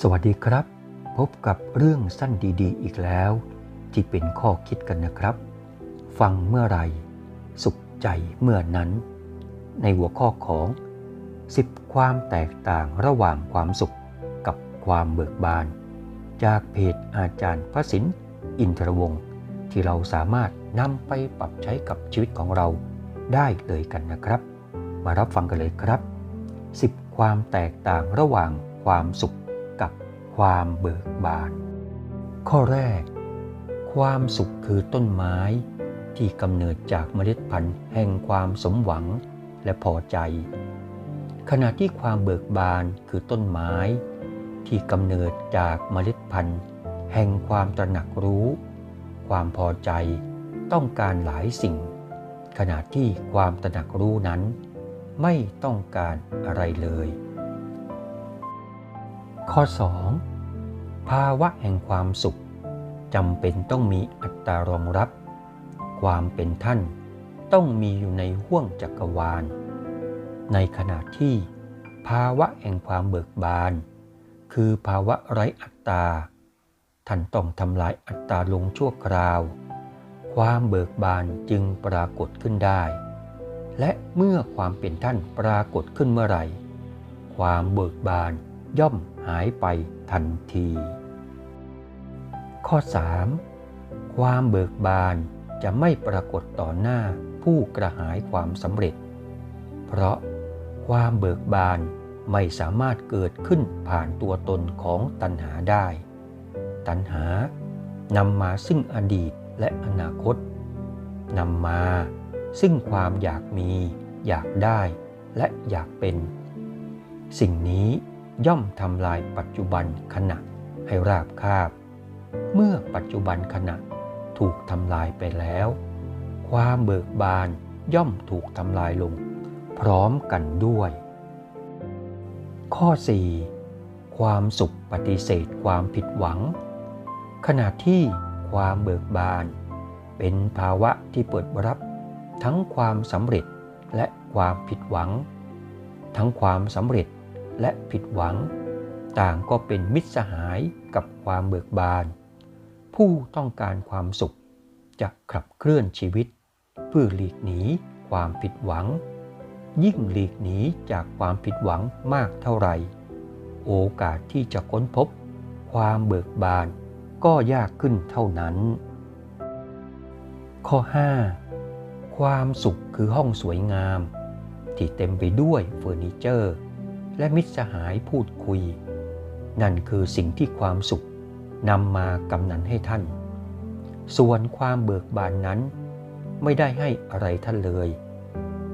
สวัสดีครับ พบกับเรื่องสั้นดีๆ อีกแล้ว ที่เป็นข้อคิดกันนะครับ ฟังเมื่อไหรสุขใจเมื่อนั้น ในหัวข้อของ 10 ความแตกต่างระหว่างความสุขกับความเบิกบาน จากเพจอาจารย์พระสินอินทรวงศ์ที่เราสามารถนำไปปรับใช้กับชีวิตของเราได้เลยกันนะครับ มารับฟังกันเลยครับ 10 ความแตกต่างระหว่างความสุข ความเบิกบาน ข้อแรก ความสุขคือต้นไม้ที่กำเนิดจากเมล็ดพันธุ์แห่งความสมหวังและพอใจ ขณะที่ความเบิกบานคือต้นไม้ ที่กำเนิดจากเมล็ดพันธุ์ แห่งความตระหนักรู้ ความพอใจต้องการหลายสิ่ง ขณะที่ความตระหนักรู้นั้น ไม่ต้องการอะไรเลย ข้อ 2. ภาวะแห่งความสุขจำเป็นต้องมีอัตรารองรับ ความเป็นท่านต้องมีอยู่ในห้วงจักรวาล ในขณะที่ภาวะแห่งความเบิกบาน คือภาวะไร้อัตตา ท่านต้องทำลายอัตตาลงชั่วคราว ความเบิกบานจึงปรากฏขึ้นได้ และเมื่อความเป็นท่านปรากฏขึ้นเมื่อไหร่ ความเบิกบาน ย่อมหายไปทันที ข้อ 3. ความเบิกบานจะไม่ปรากฏต่อหน้าผู้กระหายความสำเร็จ เพราะความเบิกบานไม่สามารถเกิดขึ้นผ่านตัวตนของตัณหาได้ ตัณหานำมาซึ่งอดีตและอนาคตนำมาซึ่งความอยากมี อยากได้ และอยากเป็น สิ่งนี้ ย่อมทำลายปัจจุบันขณะให้ราบคาบ เมื่อปัจจุบันขณะถูกทำลายไปแล้ว ความเบิกบานย่อมถูกทำลายลง พร้อมกันด้วย ข้อ 4. ความสุขปฏิเสธความผิดหวัง ขณะที่ความเบิกบาน เป็นภาวะที่เปิดรับ ทั้งความสำเร็จและความผิดหวัง ทั้งความสำเร็จ และผิดหวัง ต่างก็เป็นมิตรสหายกับความเบิกบาน ผู้ต้องการความสุขจะขับเคลื่อนชีวิต เพื่อหลีกหนีความผิดหวัง ยิ่งหลีกหนีจากความผิดหวังมากเท่าไหร่ โอกาสที่จะค้นพบ ความเบิกบานก็ยากขึ้นเท่านั้น ข้อ 5. ความสุขคือห้องสวยงาม ที่เต็มไปด้วยเฟอร์นิเจอร์ และมิตรสหายพูดคุย นั่นคือสิ่งที่ความสุขนำมากำนันให้ท่าน ส่วนความเบิกบานนั้น ไม่ได้ให้อะไรท่านเลย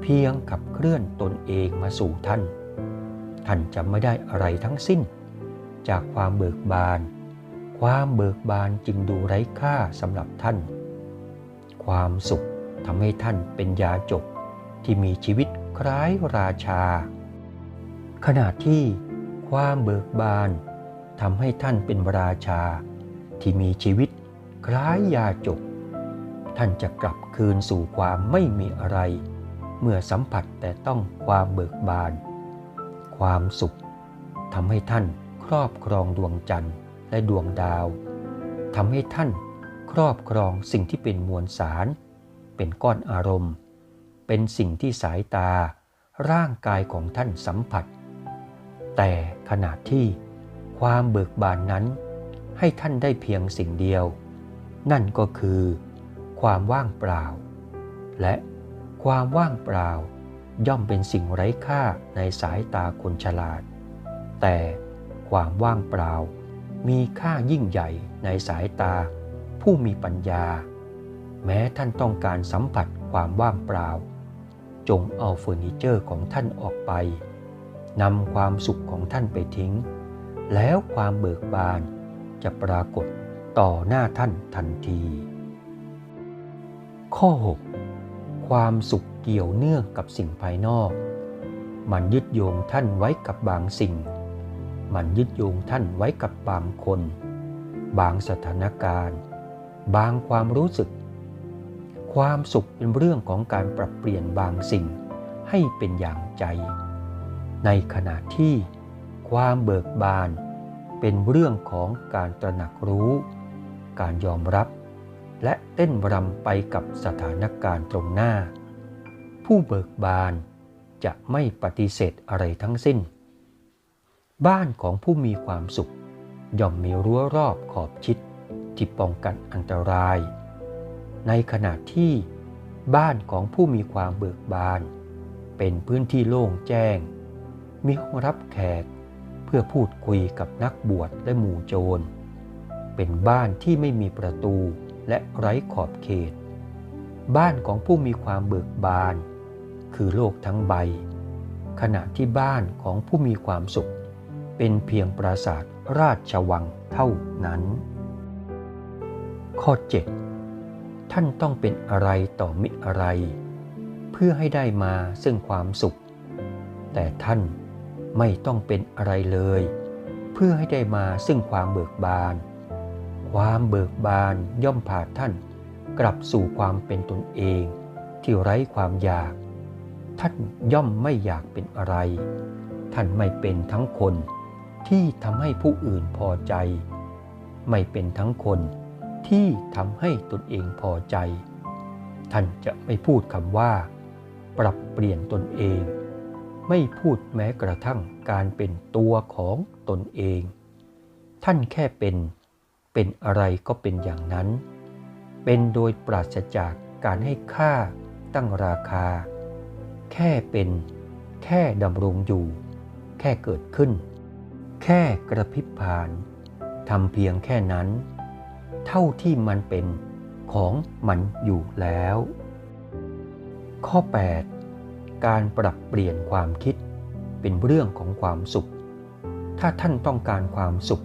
เพียงขับเคลื่อนตนเองมาสู่ท่าน ท่านจะไม่ได้อะไรทั้งสิ้น จากความเบิกบาน ความเบิกบานจึงดูไร้ค่าสำหรับท่าน ความสุขทำให้ท่านเป็นยาจกที่มีชีวิตคล้ายราชา ขณะที่ความเบิกบานทำให้ท่านเป็นราชาที่มีชีวิตคล้ายยาจก ท่านจะกลับคืนสู่ความไม่มีอะไร เมื่อสัมผัสแต่ต้องความเบิกบาน ความสุขทำให้ท่านครอบครองดวงจันทร์และดวงดาวทำให้ท่านครอบครองสิ่งที่เป็นมวลสาร เป็นก้อนอารมณ์ เป็นสิ่งที่สายตา ร่างกายของท่านสัมผัส แต่ขณะที่ความเบิกบานนั้น ให้ท่านได้เพียงสิ่งเดียว นั่นก็คือ ความว่างเปล่า และความว่างเปล่า ย่อมเป็นสิ่งไร้ค่าในสายตาคนฉลาด แต่ความว่างเปล่า มีค่ายิ่งใหญ่ในสายตา ผู้มีปัญญา แม้ท่านต้องการสัมผัสความว่างเปล่า จงเอาเฟอร์นิเจอร์ของท่านออกไป นำความสุขของท่านไปทิ้ง แล้วความเบิกบานจะปรากฏต่อหน้าท่านทันที ข้อ 6 ความสุขเกี่ยวเนื่องกับสิ่งภายนอก มันยึดโยงท่านไว้กับบางสิ่ง มันยึดโยงท่านไว้กับบางคน บางสถานการณ์ บางความรู้สึก ความสุขเป็นเรื่องของการปรับเปลี่ยนบางสิ่งให้เป็นอย่างใจ ในขณะที่ความเบิกบานเป็นเรื่องของการตระหนักรู้ การยอมรับ และเต้นรำไปกับสถานการณ์ตรงหน้า ผู้เบิกบานจะไม่ปฏิเสธอะไรทั้งสิ้น บ้านของผู้มีความสุข ย่อมมีรั้วรอบขอบชิดที่ป้องกันอันตราย ในขณะที่บ้านของผู้มีความเบิกบาน เป็นพื้นที่โล่งแจ้ง มีห้องรับแขกเพื่อพูดคุยกับนักบวชและหมู่โจร เป็นบ้านที่ไม่มีประตูและไร้ขอบเขต บ้านของผู้มีความเบิกบาน คือโลกทั้งใบ ขณะที่บ้านของผู้มีความสุข เป็นเพียงปราสาทราชวังเท่านั้น ข้อ 7 ท่านต้องเป็นอะไรต่อมิอะไร เพื่อให้ได้มาซึ่งความสุข แต่ท่าน ไม่ต้องเป็นอะไรเลย เพื่อให้ได้มาซึ่งความเบิกบาน ความเบิกบานย่อมพาท่านกลับสู่ความเป็นตนเอง ที่ไร้ความอยาก ท่านย่อมไม่อยากเป็นอะไร ท่านไม่เป็นทั้งคนที่ทำให้ผู้อื่นพอใจ ไม่เป็นทั้งคนที่ทำให้ตนเองพอใจ ท่านจะไม่พูดคำว่า ปรับเปลี่ยนตนเอง ไม่พูดแม้กระทั่งการเป็นตัวของตนเอง ท่านแค่เป็น เป็นอะไรก็เป็นอย่างนั้น เป็นโดยปราศจากการให้ค่าตั้งราคา แค่เป็น แค่ดำรงอยู่ แค่เกิดขึ้น แค่กระพริบผ่านทำเพียงแค่นั้น เท่าที่มันเป็นของมันอยู่แล้ว ข้อ 8 การปรับเปลี่ยนความคิดเป็นเรื่องของความสุข ถ้าท่านต้องการความสุข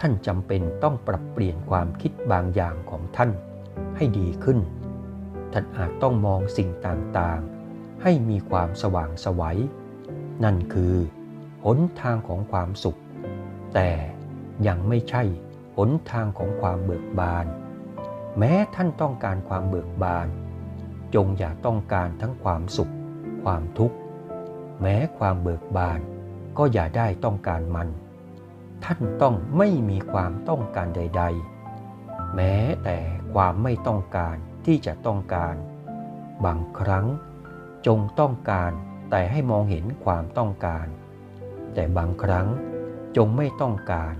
ท่านจำเป็นต้องปรับเปลี่ยนความคิดบางอย่างของท่านให้ดีขึ้น ท่านอาจต้องมองสิ่งต่างๆ ให้มีความสว่างสวัย นั่นคือหนทางของความสุข แต่ยังไม่ใช่หนทางของความเบิกบาน แม้ท่านต้องการความเบิกบาน จงอย่าต้องการทั้งความสุข ความทุกข์ แม้ความเบิกบาน ก็อย่าได้ต้องการมัน ท่านต้องไม่มีความต้องการใด ๆ แม้แต่ความไม่ต้องการที่จะต้องการ บางครั้งจงต้องการแต่ให้มองเห็นความต้องการ แต่บางครั้งจงไม่ต้องการ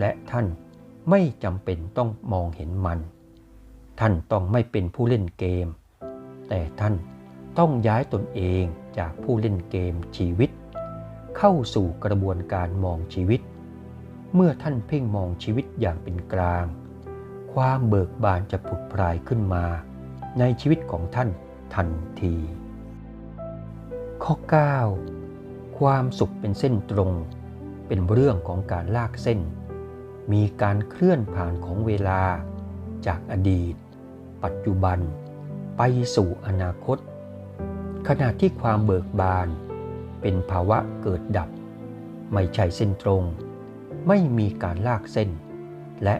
และท่านไม่จำเป็นต้องมองเห็นมัน ท่านต้องไม่เป็นผู้เล่นเกม แต่ท่าน ต้องย้ายตนเองจากผู้เล่นเกมชีวิต เข้าสู่กระบวนการมองชีวิต เมื่อท่านเพ่งมองชีวิตอย่างเป็นกลาง ความเบิกบานจะผุดพรายขึ้นมา ในชีวิตของท่านทันที ข้อ 9 ความสุขเป็นเส้นตรง เป็นเรื่องของการลากเส้น มีการเคลื่อนผ่านของเวลา จากอดีต ปัจจุบัน ไปสู่อนาคต ขณะที่ความเบิกบาน เป็นภาวะเกิดดับ ไม่ใช่เส้นตรง ไม่มีการลากเส้น และ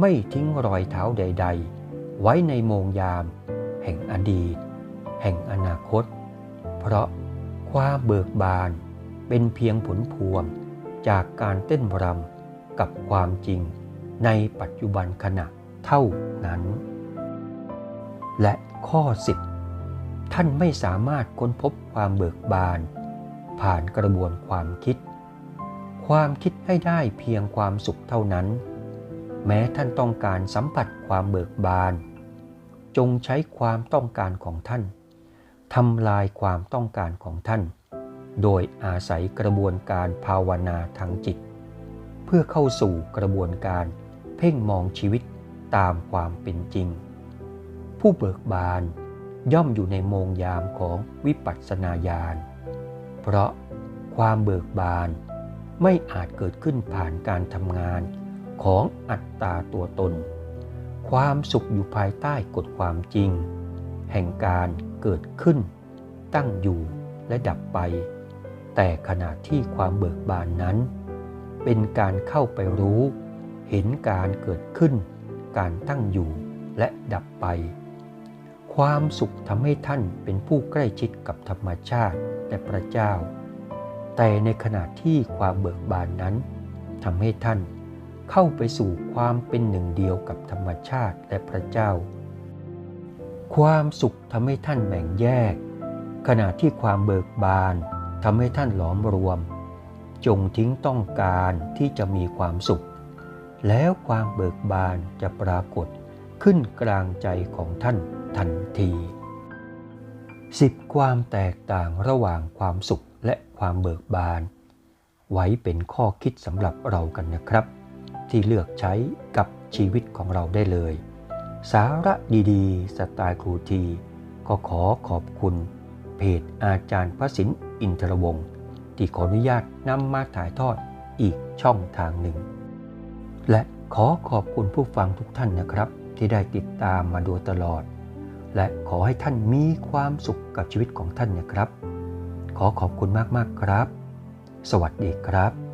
ไม่ทิ้งรอยเท้าใด ๆ ไว้ในโมงยาม แห่งอดีต แห่งอนาคต เพราะความเบิกบานเป็นเพียงผลพวงจากการเต้นรำกับความจริงในปัจจุบันขณะเท่านั้น และข้อ10 ท่านไม่สามารถค้นพบความเบิกบาน ผ่านกระบวนความคิด ความคิดให้ได้เพียงความสุขเท่านั้น แม้ท่านต้องการสัมผัสความเบิกบาน จงใช้ความต้องการของท่านทำลายความต้องการของท่าน โดยอาศัยกระบวนการภาวนาทางจิต เพื่อเข้าสู่กระบวนการเพ่งมองชีวิตตามความเป็นจริง ผู้เบิกบาน ย่อมอยู่ในโมงยามของวิปัสสนาญาณ เพราะความเบิกบานไม่อาจเกิดขึ้นผ่านการทำงานของอัตตาตัวตน ความสุขอยู่ภายใต้กฎความจริง แห่งการเกิดขึ้น ตั้งอยู่และดับไป แต่ขณะที่ความเบิกบานนั้น เป็นการเข้าไปรู้ เห็นการเกิดขึ้น การตั้งอยู่และดับไป ความสุขทำให้ท่านเป็นผู้ใกล้ชิดกับธรรมชาติและพระเจ้า แต่ในขณะที่ความเบิกบานนั้นทำให้ท่านเข้าไปสู่ความเป็นหนึ่งเดียวกับธรรมชาติและพระเจ้า ความสุขทำให้ท่านแบ่งแยก ขณะที่ความเบิกบานทำให้ท่านหลอมรวม จงทิ้งต้องการที่จะมีความสุข แล้วความเบิกบานจะปรากฏ ขึ้นกลางใจของท่านทันทีสิบความแตกต่างระหว่างความสุขและความเบิกบาน ไว้เป็นข้อคิดสำหรับเรากันนะครับ ที่เลือกใช้กับชีวิตของเราได้เลย สาระดีๆ สไตล์ครูที ก็ขอขอบคุณ เพจอาจารย์พระสินอินทรวงศ์ที่ขออนุญาตนำมาถ่ายทอดอีกช่องทางหนึ่ง และขอขอบคุณผู้ฟังทุกท่านนะครับ ที่ได้ติดตามมาโดยตลอด และขอให้ท่านมีความสุขกับชีวิตของท่านนะครับ ขอขอบคุณมากๆครับ สวัสดีครับ